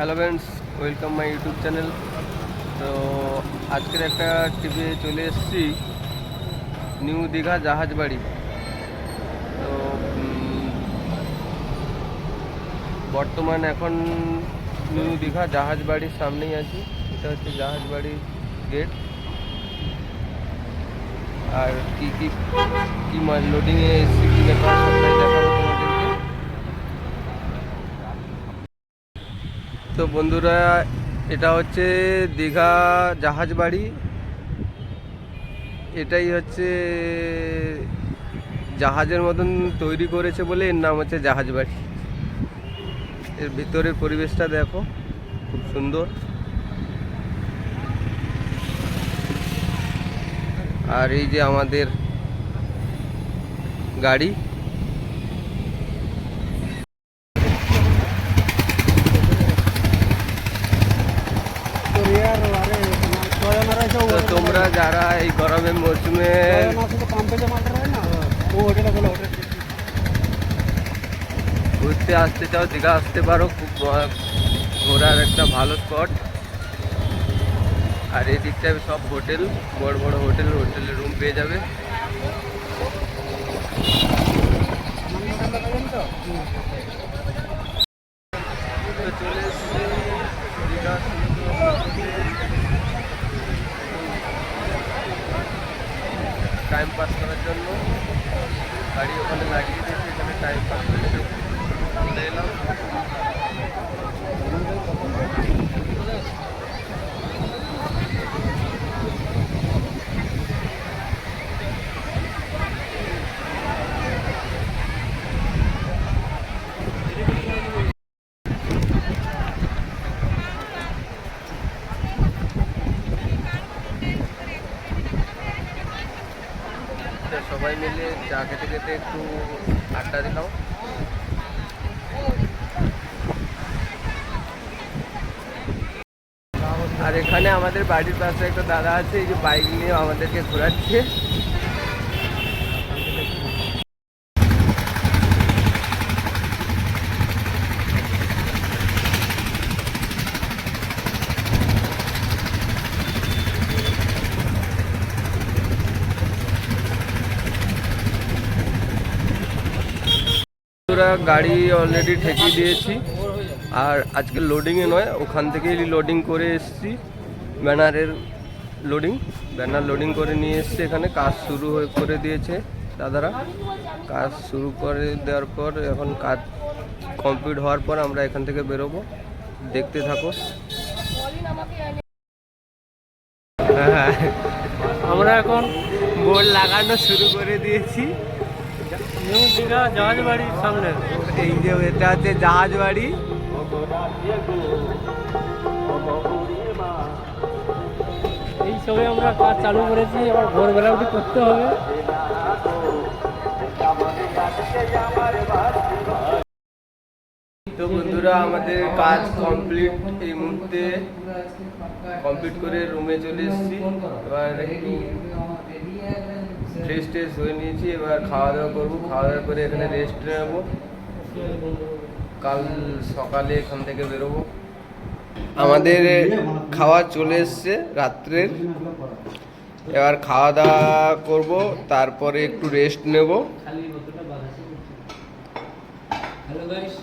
Hello friends welcome my YouTube channel তো আজকের একটা টিভি চলে এসেছি নিউ দীঘা জাহাজ বাড়ি। তো বর্তমান এখন নিউ দীঘা জাহাজ বাড়ির সামনেই আছি। এটা হচ্ছে জাহাজ বাড়ির গেট আর কি কি কি লোডিংয়ে এসেছি, কি ব্যাপার সবটাই তো বন্ধুরা, এটা হচ্ছে দীঘা জাহাজ বাড়ি। এটাই হচ্ছে জাহাজের মতন তৈরি করেছে বলে এর নাম হচ্ছে জাহাজ বাড়ি। এর ভিতরের পরিবেশটা দেখো, খুব সুন্দর। আর এই যে আমাদের গাড়ি তোমরা যারা এই গরমের মরশুমে ঘুরতে আসতে চাও, দীঘা আসতে পারো, খুব ঘোরার একটা ভালো স্পট আর এই দিকটায় সব হোটেল, বড় বড় হোটেল, হোটেলের রুম পেয়ে যাবে। চলে দীঘা টাইম পাস করার জন্য। গাড়ি ওখানে লাগিয়ে দিয়েছে এখানে টাইম পাস করে চলে এলাম। সবাই মিলে চা খেতে খেতে একটু আড্ডা দিলাম। আর এখানে আমাদের বাড়ির পাশে একটা দাদা আছে, এই যে বাইক নিয়ে আমাদেরকে ঘোরাচ্ছে। আমরা গাড়ি অলরেডি ঠেকিয়ে দিয়েছি। আর আজকে লোডিংয়ে নয়, ওখান থেকেই লোডিং করে এসেছি। ব্যানারের লোডিং ব্যানার লোডিং করে নিয়ে এসেছি এখানে। কাজ শুরু হয়ে করে দিয়েছে দাদারা। কাজ শুরু করে দেওয়ার পর, এখন কাজ কমপ্লিট হওয়ার পর আমরা এখান থেকে বেরোবো। দেখতে থাকো। হ্যাঁ। আমরা এখন বোর্ড লাগানো শুরু করে দিয়েছি। নিউ দীঘা জাহাজ বাড়ির সামনে এই যে এটা হচ্ছে জাহাজ বাড়ি এই সময় আমরা কাজ চালু করেছি আবার ভোরবেলা উঠে করতে হবে। তো বন্ধুরা আমাদের কাজ কমপ্লিট এই মুহূর্তে। কমপ্লিট করে রুমে চলে এসেছি। এবার একটু ফ্রেশ ট্রেশ হয়ে নিয়েছি এবার খাওয়া দাওয়া করব। খাওয়া দাওয়া করে এখানে রেস্ট নেব। কাল সকালে এখান থেকে বেরোবো। আমাদের খাওয়া চলে এসছে রাত্রের। এবার খাওয়া দাওয়া করব তারপরে একটু রেস্ট নেব। Hello guys